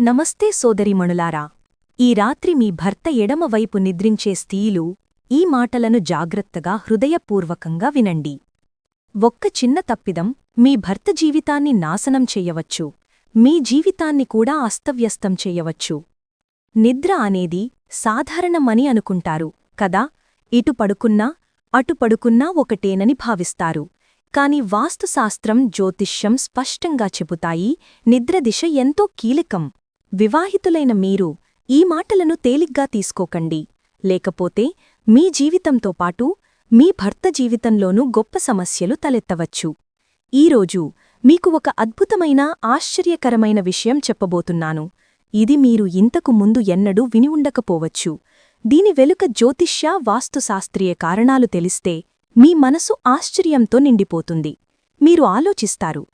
నమస్తే సోదరిమణులారా ఈ రాత్రి మీ భర్త ఎడమవైపు నిద్రించే స్త్రీలు ఈ మాటలను జాగ్రత్తగా హృదయపూర్వకంగా వినండి. ఒక్క చిన్న తప్పిదం మీ భర్త జీవితాన్ని నాశనం చెయ్యవచ్చు మీ జీవితాన్ని కూడా అస్తవ్యస్తం చెయ్యవచ్చు నిద్ర అనేది సాధారణమని అనుకుంటారు కదా? ఇటు పడుకున్నా అటు పడుకున్నా ఒకటేనని భావిస్తారు. కాని వాస్తుశాస్త్రం జ్యోతిష్యం స్పష్టంగా చెబుతాయి నిద్ర దిశ ఎంతో కీలకం. వివాహితులైన మీరు ఈ మాటలను తేలిగ్గా తీసుకోకండి. లేకపోతే మీ జీవితంతో పాటు మీ భర్త జీవితంలోనూ గొప్ప సమస్యలు తలెత్తవచ్చు. ఈరోజు మీకు ఒక అద్భుతమైన ఆశ్చర్యకరమైన విషయం చెప్పబోతున్నాను. ఇది మీరు ఇంతకు ముందు ఎన్నడూ విని ఉండకపోవచ్చు. దీని వెలుక జ్యోతిష్య వాస్తుశాస్త్రీయ కారణాలు తెలిస్తే మీ మనసు ఆశ్చర్యంతో నిండిపోతుంది. మీరు ఆలోచిస్తారు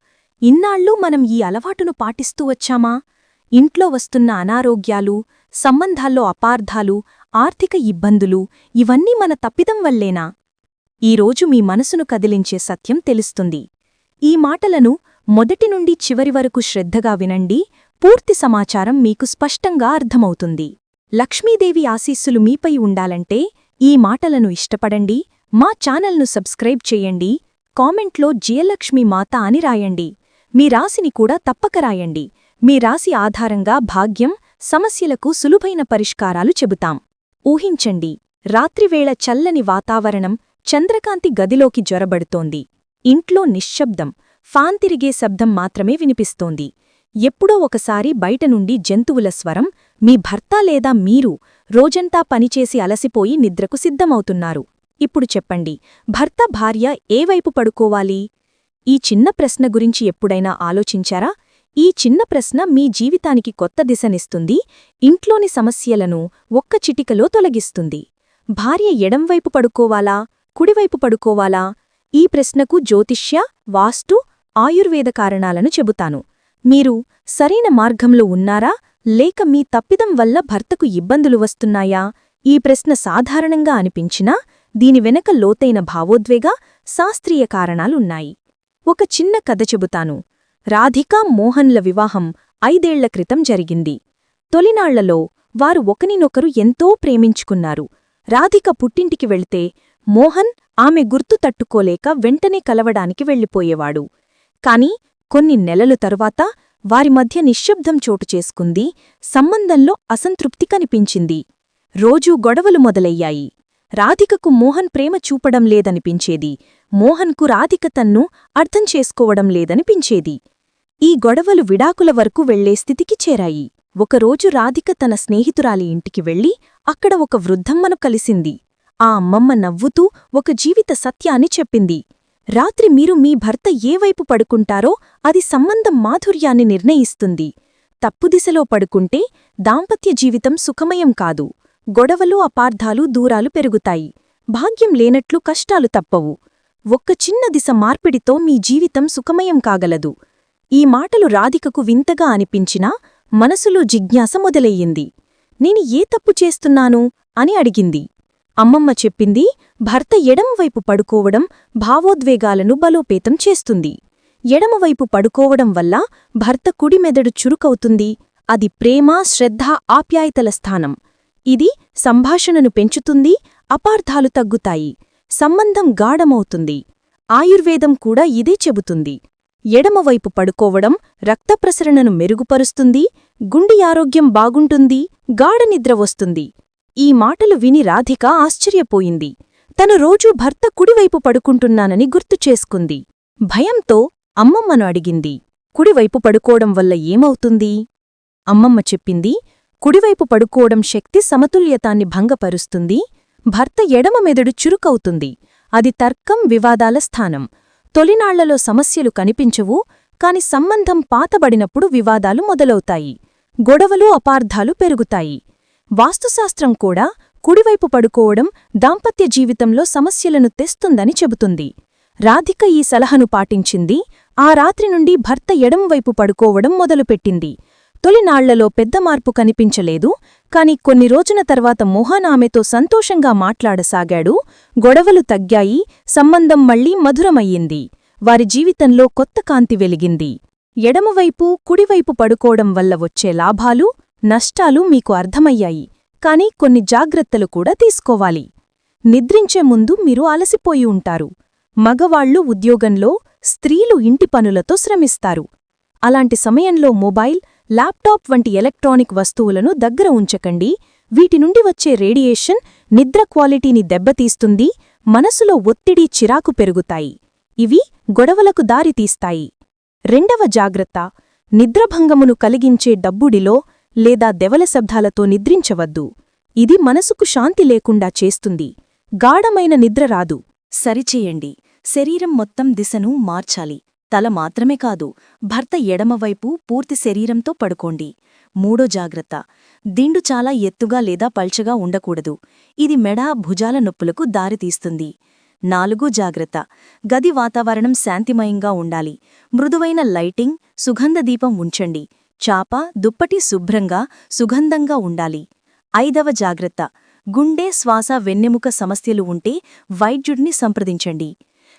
ఇన్నాళ్ళు మనం ఈ అలవాటును పాటిస్తూ వచ్చామా? ఇంట్లో వస్తున్న అనారోగ్యాలు సంబంధాల్లో అపార్థాలు ఆర్థిక ఇబ్బందులు ఇవన్నీ మన తప్పిదం వల్లేనా? ఈరోజు మీ మనసును కదిలించే సత్యం తెలుస్తుంది. ఈ మాటలను మొదటి నుండి చివరి వరకు శ్రద్ధగా వినండి పూర్తి సమాచారం మీకు స్పష్టంగా అర్థమవుతుంది. లక్ష్మీదేవి ఆశీస్సులు మీపై ఉండాలంటే ఈ మాటలను ఇష్టపడండి మా ఛానల్ను సబ్స్క్రైబ్ చేయండి కామెంట్లో జియలక్ష్మి మాత అని రాయండి మీ రాశిని కూడా తప్పక రాయండి. మీ రాశి ఆధారంగా భాగ్యం సమస్యలకు సులుభైన పరిష్కారాలు చెబుతాం. ఊహించండి రాత్రివేళ చల్లని వాతావరణం చంద్రకాంతి గదిలోకి జ్వరబడుతోంది ఇంట్లో నిశ్శబ్దం ఫాన్ తిరిగే శబ్దం మాత్రమే వినిపిస్తోంది. ఎప్పుడో ఒకసారి బయట నుండి జంతువుల స్వరం మీ భర్త లేదా మీరు రోజంతా పనిచేసి అలసిపోయి నిద్రకు సిద్ధమవుతున్నారు. ఇప్పుడు చెప్పండి భర్త భార్య ఏవైపు పడుకోవాలి? ఈ చిన్న ప్రశ్న గురించి ఎప్పుడైనా ఆలోచించారా? ఈ చిన్న ప్రశ్న మీ జీవితానికి కొత్త దిశనిస్తుంది. ఇంట్లోని సమస్యలను ఒక్క చిటికలో తొలగిస్తుంది. భార్య ఎడంవైపు పడుకోవాలా? కుడివైపు పడుకోవాలా? ఈ ప్రశ్నకు జ్యోతిష్య వాస్తు ఆయుర్వేద కారణాలను చెబుతాను. మీరు సరైన మార్గంలో ఉన్నారా? లేక మీ తప్పిదం వల్ల భర్తకు ఇబ్బందులు వస్తున్నాయా? ఈ ప్రశ్న సాధారణంగా అనిపించినా దీని వెనక లోతైన భావోద్వేగ శాస్త్రీయ కారణాలున్నాయి. ఒక చిన్న కథ చెబుతాను. రాధికా మోహన్ల వివాహం ఐదేళ్ళ క్రితం జరిగింది. తొలినాళ్ళలో వారు ఒకనినొకరు ఎంతో ప్రేమించుకున్నారు. రాధిక పుట్టింటికి వెళ్తే మోహన్ ఆమె గుర్తు తట్టుకోలేక వెంటనే కలవడానికి వెళ్ళిపోయేవాడు. కాని కొన్ని నెలలు తరువాత వారి మధ్య నిశ్శబ్దం చోటు చేసుకుంది సంబంధంలో అసంతృప్తి కనిపించింది. రోజూ గొడవలు మొదలయ్యాయి. రాధికకు మోహన్ ప్రేమ చూపడం లేదనిపించేది. మోహన్కు రాధిక తన్ను అర్థం చేసుకోవడం లేదనిపించేది. ఈ గొడవలు విడాకుల వరకు వెళ్ళే స్థితికి చేరాయి. ఒకరోజు రాధిక తన స్నేహితురాలి ఇంటికి వెళ్ళి అక్కడ ఒక వృద్ధమ్మను కలిసింది. ఆ అమ్మమ్మ నవ్వుతూ ఒక జీవిత సత్యాన్ని చెప్పింది. రాత్రి మీరు మీ భర్త ఏవైపు పడుకుంటారో అది సంబంధం మాధుర్యాన్ని నిర్ణయిస్తుంది. తప్పుదిశలో పడుకుంటే దాంపత్య జీవితం సుఖమయం కాదు. గొడవలు అపార్థాలు దూరాలు పెరుగుతాయి. భాగ్యం లేనట్లు కష్టాలు తప్పవు. ఒక్క చిన్న దిశ మార్పిడితో మీ జీవితం సుఖమయం కాగలదు. ఈ మాటలు రాధికకు వింతగా అనిపించినా మనసులో జిజ్ఞాస మొదలయ్యింది. నేను ఏ తప్పు చేస్తున్నాను? అని అడిగింది. అమ్మమ్మ చెప్పింది భర్త ఎడమవైపు పడుకోవడం భావోద్వేగాలను బలోపేతం చేస్తుంది. ఎడమవైపు పడుకోవడం వల్ల భర్త కుడి మెదడు చురుకవుతుంది. అది ప్రేమ శ్రద్ధ ఆప్యాయతల స్థానం. ఇది సంభాషణను పెంచుతుంది అపార్థాలు తగ్గుతాయి. సంబంధం గాఢమవుతుంది. ఆయుర్వేదం కూడా ఇదే చెబుతుంది. ఎడమవైపు పడుకోవడం రక్తప్రసరణను మెరుగుపరుస్తుంది గుండి ఆరోగ్యం బాగుంటుంది గాఢనిద్ర వస్తుంది. ఈ మాటలు విని రాధిక ఆశ్చర్యపోయింది. తను రోజూ భర్త కుడివైపు పడుకుంటున్నానని గుర్తు చేసుకుంది. భయంతో అమ్మమ్మను అడిగింది కుడివైపు పడుకోవడం వల్ల ఏమవుతుంది? అమ్మమ్మ చెప్పింది కుడివైపు పడుకోవడం శక్తి సమతుల్యతాన్ని భంగపరుస్తుంది భర్త ఎడమ మెదడు చురుకవుతుంది అది తర్కం వివాదాల స్థానం. తొలినాళ్ళలో సమస్యలు కనిపించవు కాని సంబంధం పాతబడినప్పుడు వివాదాలు మొదలవుతాయి. గొడవలు అపార్థాలు పెరుగుతాయి. వాస్తుశాస్త్రం కూడా కుడివైపు పడుకోవడం దాంపత్య జీవితంలో సమస్యలను తెస్తుందని చెబుతుంది. రాధిక ఈ సలహను పాటించింది ఆ రాత్రి నుండి భర్త ఎడంవైపు పడుకోవడం మొదలుపెట్టింది. తొలినాళ్ళలో పెద్ద మార్పు కనిపించలేదు కాని కొన్ని రోజుల తర్వాత మోహన్ ఆమెతో సంతోషంగా మాట్లాడసాగాడు. గొడవలు తగ్గాయి. సంబంధం మళ్ళీ మధురమయ్యింది. వారి జీవితంలో కొత్త కాంతి వెలిగింది. ఎడమవైపు కుడివైపు పడుకోవడం వల్ల వచ్చే లాభాలు నష్టాలు మీకు అర్థమయ్యాయి. కాని కొన్ని జాగ్రత్తలు కూడా తీసుకోవాలి. నిద్రించే ముందు మీరు అలసిపోయి ఉంటారు. మగవాళ్ళు ఉద్యోగంలో స్త్రీలు ఇంటి పనులతో శ్రమిస్తారు. అలాంటి సమయంలో మొబైల్ ల్యాప్టాప్ వంటి ఎలక్ట్రానిక్ వస్తువులను దగ్గర ఉంచకండి. వీటి నుండి వచ్చే రేడియేషన్ నిద్ర క్వాలిటీని దెబ్బతీస్తుంది. మనసులో ఒత్తిడి చిరాకు పెరుగుతాయి. ఇవి గొడవలకు దారితీస్తాయి. రెండవ జాగ్రత్త నిద్రభంగమును కలిగించే డబ్బుడిలో లేదా దెవల శబ్దాలతో నిద్రించవద్దు. ఇది మనసుకు శాంతి లేకుండా చేస్తుంది. గాఢమైన నిద్ర రాదు. సరిచేయండి. శరీరం మొత్తం దిశను మార్చాలి. తల మాత్రమే కాదు భర్త ఎడమవైపు పూర్తి శరీరంతో పడుకోండి. మూడో జాగ్రత్త దిండు చాలా ఎత్తుగా లేదా పల్చగా ఉండకూడదు. ఇది మెడ భుజాల నొప్పులకు దారితీస్తుంది నాలుగో జాగ్రత్త గది వాతావరణం శాంతిమయంగా ఉండాలి. మృదువైన లైటింగ్ సుగంధ దీపం ఉంచండి. చాప దుప్పటి శుభ్రంగా సుగంధంగా ఉండాలి. ఐదవ జాగ్రత్త గుండె శ్వాస వెన్నెముక సమస్యలు ఉంటే వైద్యుడిని సంప్రదించండి.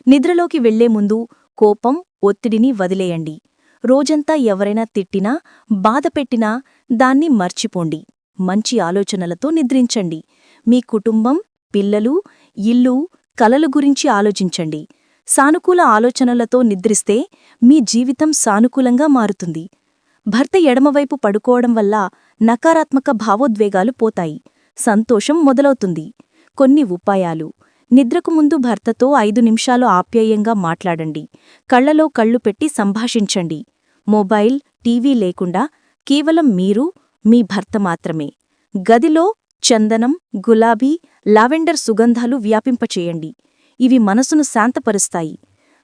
నిద్రలోకి వెళ్ళే ముందు కోపం ఒత్తిడిని వదిలేయండి. రోజంతా ఎవరైనా తిట్టినా బాధపెట్టినా దాన్ని మర్చిపోండి. మంచి ఆలోచనలతో నిద్రించండి. మీ కుటుంబం పిల్లలు ఇల్లు కలలు గురించి ఆలోచించండి. సానుకూల ఆలోచనలతో నిద్రిస్తే మీ జీవితం సానుకూలంగా మారుతుంది. భర్త ఎడమవైపు పడుకోవడం వల్ల నకారాత్మక భావోద్వేగాలు పోతాయి. సంతోషం మొదలవుతుంది. కొన్ని ఉపాయాలు. నిద్రకు ముందు భర్తతో ఐదు నిమిషాలు ఆప్యాయంగా మాట్లాడండి. కళ్ళలో కళ్ళు పెట్టి సంభాషించండి. మొబైల్ టీవీ లేకుండా కేవలం మీరు మీ భర్త మాత్రమే. గదిలో చందనం గులాబీ లావెండర్ సుగంధాలు వ్యాపింపచేయండి. ఇవి మనసును శాంతపరుస్తాయి.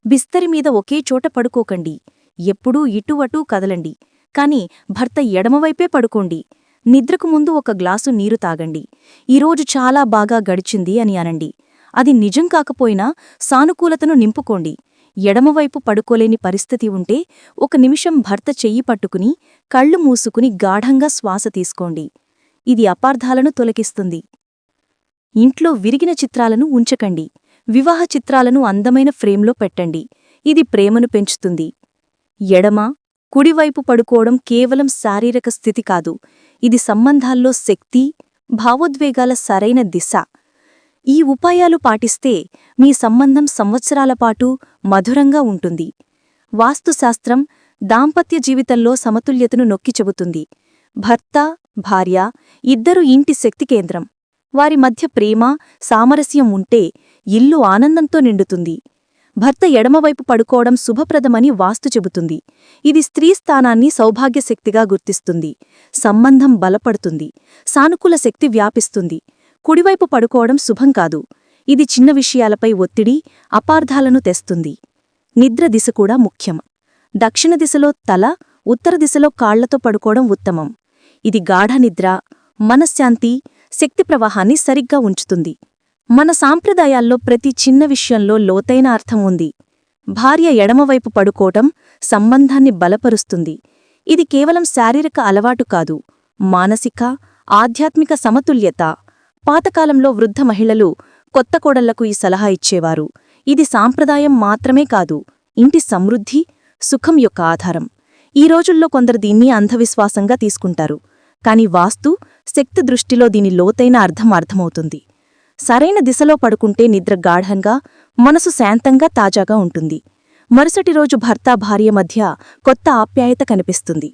బిస్తరి మీద ఒకే చోట పడుకోకండి. ఎప్పుడూ ఇటువటూ కదలండి. కాని భర్త ఎడమవైపే పడుకోండి. నిద్రకు ముందు ఒక గ్లాసు నీరు తాగండి. ఈరోజు చాలా బాగా గడిచింది అని అనండి. అది నిజం కాకపోయినా సానుకూలతను నింపుకోండి. ఎడమవైపు పడుకోలేని పరిస్థితి ఉంటే ఒక నిమిషం భర్త చెయ్యి పట్టుకుని కళ్ళు మూసుకుని గాఢంగా శ్వాస తీసుకోండి. ఇది అపార్థాలను తొలగిస్తుంది. ఇంట్లో విరిగిన చిత్రాలను ఉంచకండి. వివాహ చిత్రాలను అందమైన ఫ్రేమ్లో పెట్టండి. ఇది ప్రేమను పెంచుతుంది. ఎడమ కుడివైపు పడుకోవడం కేవలం శారీరక స్థితి కాదు. ఇది సంబంధాల్లో శక్తి భావోద్వేగాల సరైన దిశ. ఈ ఉపాయాలు పాటిస్తే మీ సంబంధం సంవత్సరాల పాటు మధురంగా ఉంటుంది. వాస్తుశాస్త్రం దాంపత్య జీవితంలో సమతుల్యతను నొక్కి చెబుతుంది. భర్త భార్య ఇద్దరు ఇంటి శక్తి కేంద్రం. వారి మధ్య ప్రేమ సామరస్యం ఉంటే ఇల్లు ఆనందంతో నిండుతుంది. భర్త ఎడమవైపు పడుకోవడం శుభప్రదమని వాస్తు చెబుతుంది. ఇది స్త్రీ స్థానాన్ని సౌభాగ్యశక్తిగా గుర్తిస్తుంది. సంబంధం బలపడుతుంది. సానుకూల శక్తి వ్యాపిస్తుంది. కుడివైపు పడుకోవడం శుభం కాదు. ఇది చిన్న విషయాలపై ఒత్తిడి అపార్థాలను తెస్తుంది. నిద్ర దిశ కూడా ముఖ్యం. దక్షిణ దిశలో తల ఉత్తర దిశలో కాళ్ళతో పడుకోవడం ఉత్తమం. ఇది గాఢ నిద్ర మనశ్శాంతి శక్తి ప్రవాహాన్ని సరిగ్గా ఉంచుతుంది. మన సాంప్రదాయాల్లో ప్రతి చిన్న విషయంలో లోతైన అర్థం ఉంది. భార్య ఎడమవైపు పడుకోవటం సంబంధాన్ని బలపరుస్తుంది. ఇది కేవలం శారీరక అలవాటు కాదు. మానసిక ఆధ్యాత్మిక సమతుల్యత పాతకాలంలో వృద్ధ మహిళలు కొత్త కోడళ్ళకు ఈ సలహా ఇచ్చేవారు. ఇది సాంప్రదాయం మాత్రమే కాదు ఇంటి సమృద్ధి సుఖం యొక్క ఆధారం. ఈ రోజుల్లో కొందరు దీన్ని అంధవిశ్వాసంగా తీసుకుంటారు. కాని వాస్తు శక్తి దృష్టిలో దీని లోతైన అర్థం అర్థమవుతుంది. సరైన దిశలో పడుకుంటే నిద్ర గాఢంగా మనసు శాంతంగా తాజాగా ఉంటుంది. మరుసటి రోజు భర్త భార్య మధ్య కొత్త ఆప్యాయత కనిపిస్తుంది.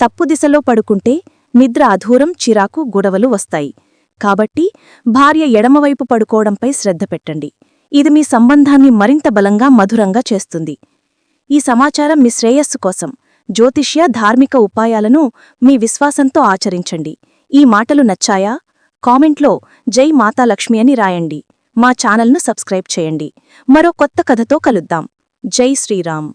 తప్పు దిశలో పడుకుంటే నిద్ర అధూరం చిరాకు గొడవలు వస్తాయి. కాబట్టి భార్య ఎడమవైపు పడుకోవడంపై శ్రద్ధ పెట్టండి. ఇది మీ సంబంధాన్ని మరింత బలంగా మధురంగా చేస్తుంది. ఈ సమాచారం మీ శ్రేయస్సు కోసం. జ్యోతిష్య ధార్మిక ఉపాయాలను మీ విశ్వాసంతో ఆచరించండి. ఈ మాటలు నచ్చాయా? కామెంట్లో జై మాతాలక్ష్మి అని రాయండి. మా ఛానల్ను సబ్స్క్రైబ్ చేయండి. మరో కొత్త కథతో కలుద్దాం. జై శ్రీరామ్.